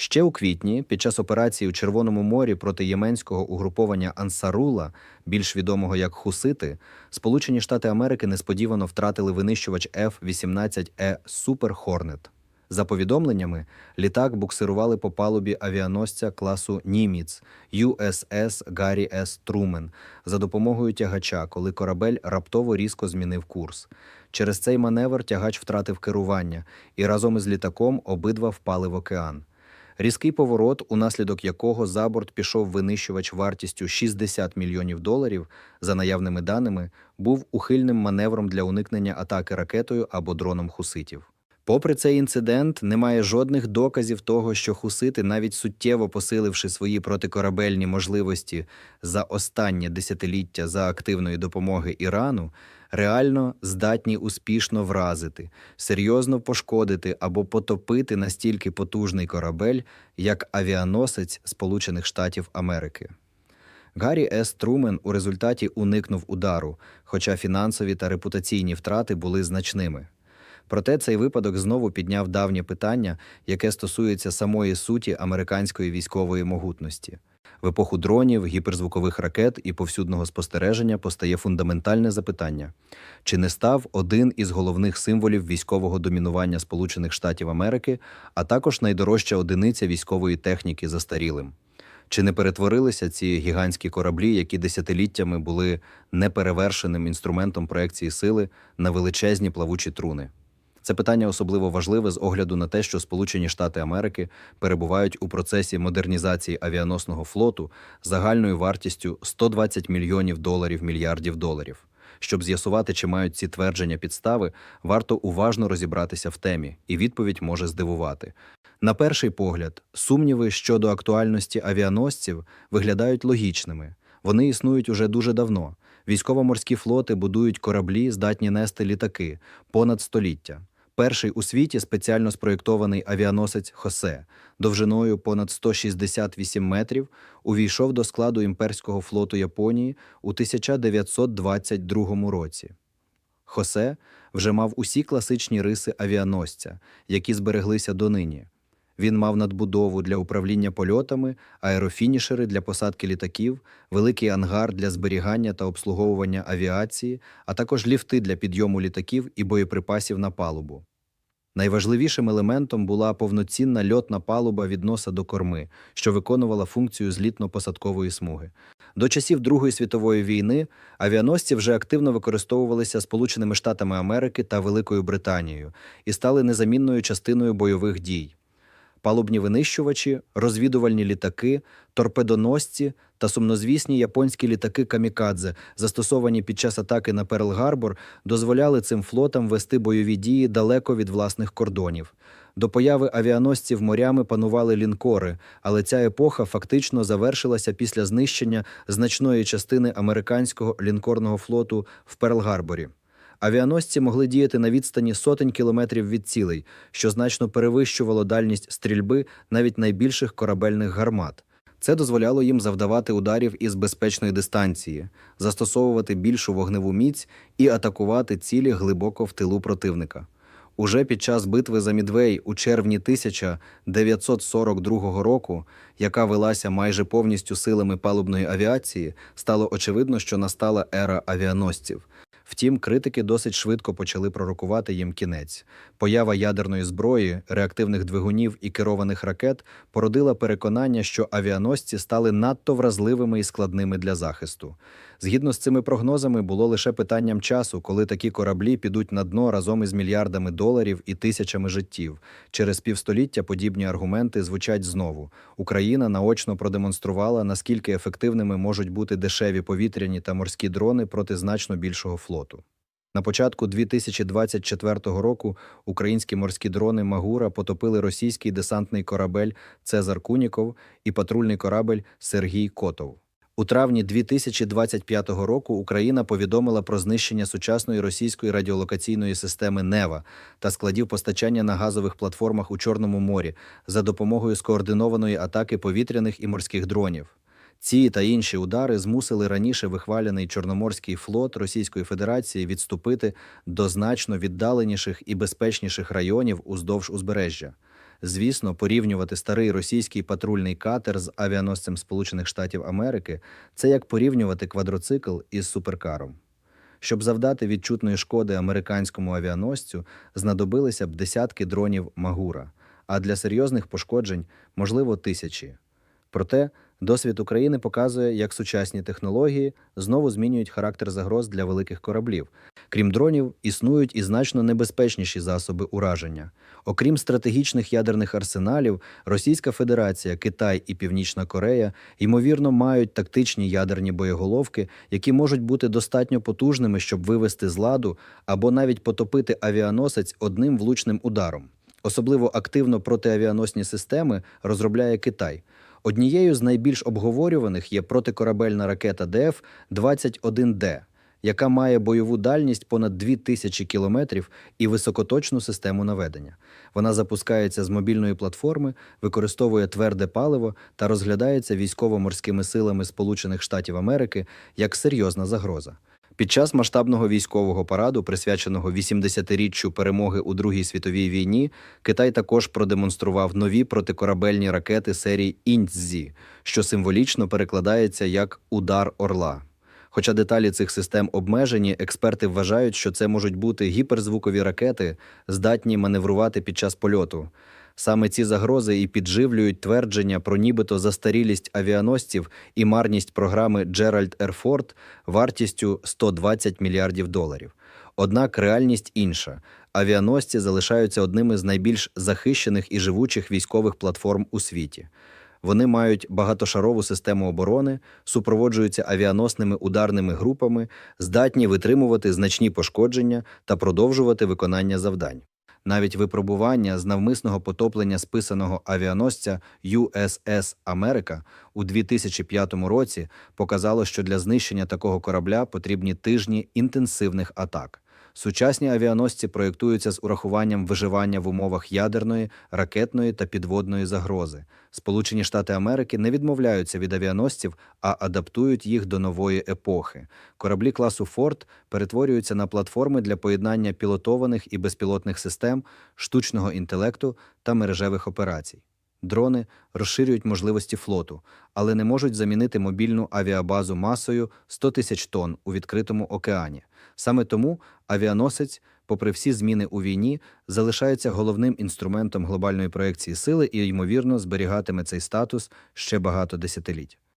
Ще у квітні, під час операції у Червоному морі проти єменського угруповання Ансарула, більш відомого як Хусити, Сполучені Штати Америки несподівано втратили винищувач F-18E Super Hornet. За повідомленнями, літак буксирували по палубі авіаносця класу Німіц USS Гаррі С. Трумен за допомогою тягача, коли корабель раптово різко змінив курс. Через цей маневр тягач втратив керування, і разом із літаком обидва впали в океан. Різкий поворот, унаслідок якого за борт пішов винищувач вартістю 60 мільйонів доларів, за наявними даними, був ухильним маневром для уникнення атаки ракетою або дроном хуситів. Попри цей інцидент, немає жодних доказів того, що хусити, навіть суттєво посиливши свої протикорабельні можливості за останнє десятиліття за активної допомоги Ірану, реально здатні успішно вразити, серйозно пошкодити або потопити настільки потужний корабель, як авіаносець Сполучених Штатів Америки. Гаррі С. Трумен у результаті уникнув удару, хоча фінансові та репутаційні втрати були значними. Проте цей випадок знову підняв давнє питання, яке стосується самої суті американської військової могутності. В епоху дронів, гіперзвукових ракет і повсюдного спостереження постає фундаментальне запитання: чи не став один із головних символів військового домінування Сполучених Штатів Америки, а також найдорожча одиниця військової техніки застарілим? Чи не перетворилися ці гігантські кораблі, які десятиліттями були неперевершеним інструментом проекції сили на величезні плавучі труни? Це питання особливо важливе з огляду на те, що Сполучені Штати Америки перебувають у процесі модернізації авіаносного флоту загальною вартістю 120 мільйонів доларів мільярдів доларів. Щоб з'ясувати, чи мають ці твердження підстави, варто уважно розібратися в темі, і відповідь може здивувати. На перший погляд, сумніви щодо актуальності авіаносців виглядають логічними. Вони існують уже дуже давно. Військово-морські флоти будують кораблі, здатні нести літаки понад століття. Перший у світі спеціально спроєктований авіаносець Хосе довжиною понад 168 метрів увійшов до складу імперського флоту Японії у 1922 році. Хосе вже мав усі класичні риси авіаносця, які збереглися донині. Він мав надбудову для управління польотами, аерофінішери для посадки літаків, великий ангар для зберігання та обслуговування авіації, а також ліфти для підйому літаків і боєприпасів на палубу. Найважливішим елементом була повноцінна льотна палуба від носа до корми, що виконувала функцію злітно-посадкової смуги. До часів Другої світової війни авіаносці вже активно використовувалися Сполученими Штатами Америки та Великою Британією і стали незамінною частиною бойових дій. Палубні винищувачі, розвідувальні літаки, торпедоносці та сумнозвісні японські літаки камікадзе, застосовані під час атаки на Перл-Гарбор, дозволяли цим флотам вести бойові дії далеко від власних кордонів. До появи авіаносців морями панували лінкори, але ця епоха фактично завершилася після знищення значної частини американського лінкорного флоту в Перл-Гарборі. Авіаносці могли діяти на відстані сотень кілометрів від цілей, що значно перевищувало дальність стрільби навіть найбільших корабельних гармат. Це дозволяло їм завдавати ударів із безпечної дистанції, застосовувати більшу вогневу міць і атакувати цілі глибоко в тилу противника. Уже під час битви за Мідвей у червні 1942 року, яка велася майже повністю силами палубної авіації, стало очевидно, що настала ера авіаносців. Втім, критики досить швидко почали пророкувати їм кінець. Поява ядерної зброї, реактивних двигунів і керованих ракет породила переконання, що авіаносці стали надто вразливими і складними для захисту. Згідно з цими прогнозами, було лише питанням часу, коли такі кораблі підуть на дно разом із мільярдами доларів і тисячами життів. Через півстоліття подібні аргументи звучать знову. Україна наочно продемонструвала, наскільки ефективними можуть бути дешеві повітряні та морські дрони проти значно більшого флоту. На початку 2024 року українські морські дрони Магура потопили російський десантний корабель Цезар Куніков і патрульний корабель Сергій Котов. У травні 2025 року Україна повідомила про знищення сучасної російської радіолокаційної системи Нева та складів постачання на газових платформах у Чорному морі за допомогою скоординованої атаки повітряних і морських дронів. Ці та інші удари змусили раніше вихвалений Чорноморський флот Російської Федерації відступити до значно віддаленіших і безпечніших районів уздовж узбережжя. Звісно, порівнювати старий російський патрульний катер з авіаносцем Сполучених Штатів Америки це як порівнювати квадроцикл із суперкаром. Щоб завдати відчутної шкоди американському авіаносцю, знадобилися б десятки дронів Магура, а для серйозних пошкоджень можливо тисячі. Проте досвід України показує, як сучасні технології знову змінюють характер загроз для великих кораблів. Крім дронів, існують і значно небезпечніші засоби ураження. Окрім стратегічних ядерних арсеналів, Російська Федерація, Китай і Північна Корея ймовірно мають тактичні ядерні боєголовки, які можуть бути достатньо потужними, щоб вивести з ладу або навіть потопити авіаносець одним влучним ударом. Особливо активно протиавіаносні системи розробляє Китай. Однією з найбільш обговорюваних є протикорабельна ракета ДФ-21Д, яка має бойову дальність понад 2000 кілометрів і високоточну систему наведення. Вона запускається з мобільної платформи, використовує тверде паливо та розглядається військово-морськими силами Сполучених Штатів Америки як серйозна загроза. Під час масштабного військового параду, присвяченого 80-річчю перемоги у Другій світовій війні, Китай також продемонстрував нові протикорабельні ракети серії Інцзі, що символічно перекладається як удар орла. Хоча деталі цих систем обмежені, експерти вважають, що це можуть бути гіперзвукові ракети, здатні маневрувати під час польоту. Саме ці загрози і підживлюють твердження про нібито застарілість авіаносців і марність програми Джеральд Ерфорд вартістю 120 мільярдів доларів. Однак реальність інша. Авіаносці залишаються одними з найбільш захищених і живучих військових платформ у світі. Вони мають багатошарову систему оборони, супроводжуються авіаносними ударними групами, здатні витримувати значні пошкодження та продовжувати виконання завдань. Навіть випробування з навмисного потоплення списаного авіаносця USS Америка у 2005 році показало, що для знищення такого корабля потрібні тижні інтенсивних атак. Сучасні авіаносці проєктуються з урахуванням виживання в умовах ядерної, ракетної та підводної загрози. Сполучені Штати Америки не відмовляються від авіаносців, а адаптують їх до нової епохи. Кораблі класу Форд перетворюються на платформи для поєднання пілотованих і безпілотних систем, штучного інтелекту та мережевих операцій. Дрони розширюють можливості флоту, але не можуть замінити мобільну авіабазу масою 100 тисяч тонн у відкритому океані. Саме тому авіаносець, попри всі зміни у війні, залишається головним інструментом глобальної проекції сили і, ймовірно, зберігатиме цей статус ще багато десятиліть.